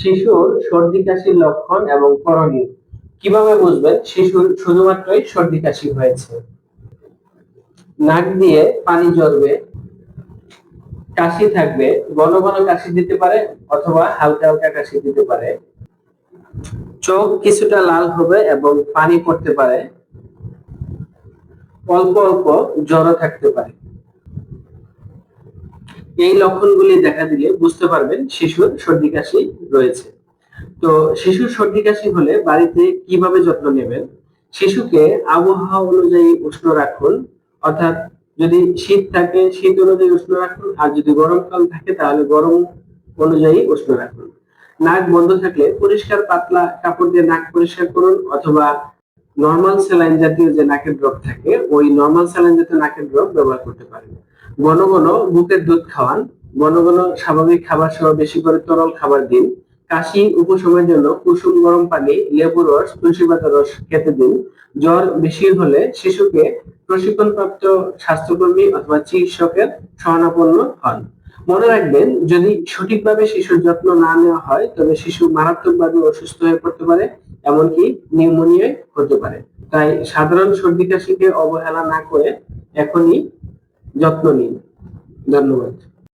শিশুর সর্দি কাশির লক্ষণ এবং করণীয়। কীভাবে বুঝবেন শিশুর শুধুমাত্রই সর্দি কাশি হয়েছে? নাক দিয়ে পানি ঝরবে কাশি থাকবে, ঘন ঘন কাশি দিতে পারে অথবা হালকা হালকা কাশি দিতে পারে। চোখ কিছুটা লাল হবে এবং পানি পড়তে পারে। অল্প অল্প জ্বর থাকতে পারে। এই লক্ষণগুলি দেখা দিলে বুঝতে পারবেন শিশুর সর্দি কাশি রয়েছে। তো শিশুর সর্দি কাশি হলে বাড়িতে কীভাবে যত্ন নেবেন? শিশুকে আবহাওয়া অনুযায়ী উষ্ণ রাখুন, অর্থাৎ যদি শীত থাকে, শীত অনুযায়ী উষ্ণ রাখুন, আর যদি গরমকাল থাকে তাহলে গরম অনুযায়ী উষ্ণ রাখুন। নাক বন্ধ থাকলে পরিষ্কার পাতলা কাপড় দিয়ে নাক পরিষ্কার করুন, অথবা নর্মাল স্যালাইন জাতীয় যে নাকের ড্রপ থাকে, ওই নর্মাল স্যালাইন জাতীয় নাকের ড্রপ ব্যবহার করতে পারেন। ঘন ঘন বুকের দুধ খাওয়ান। ঘন ঘন স্বাভাবিক খাবার সহ বেশি করে তরল খাবার দিন। কাশি উপশমের জন্য কুসুম গরম পানি লেবু রস, তুলসী পাতার রস খেতে দিন। জ্বর বেশি হলে শিশুকে প্রশিক্ষণপ্রাপ্ত স্বাস্থ্যকর্মী অথবা চিকিৎসকের শরণাপন্ন হন। মনে রাখবেন, যদি সঠিকভাবে শিশুর যত্ন না নেওয়া হয়, তবে শিশু মারাত্মকভাবে অসুস্থ হয়ে পড়তে পারে, এমনকি নিউমোনিয়ায় হতে পারে। তাই সাধারণ সর্দি কাশিকে অবহেলা না করে এখনই যত্ন নিন। ধন্যবাদ।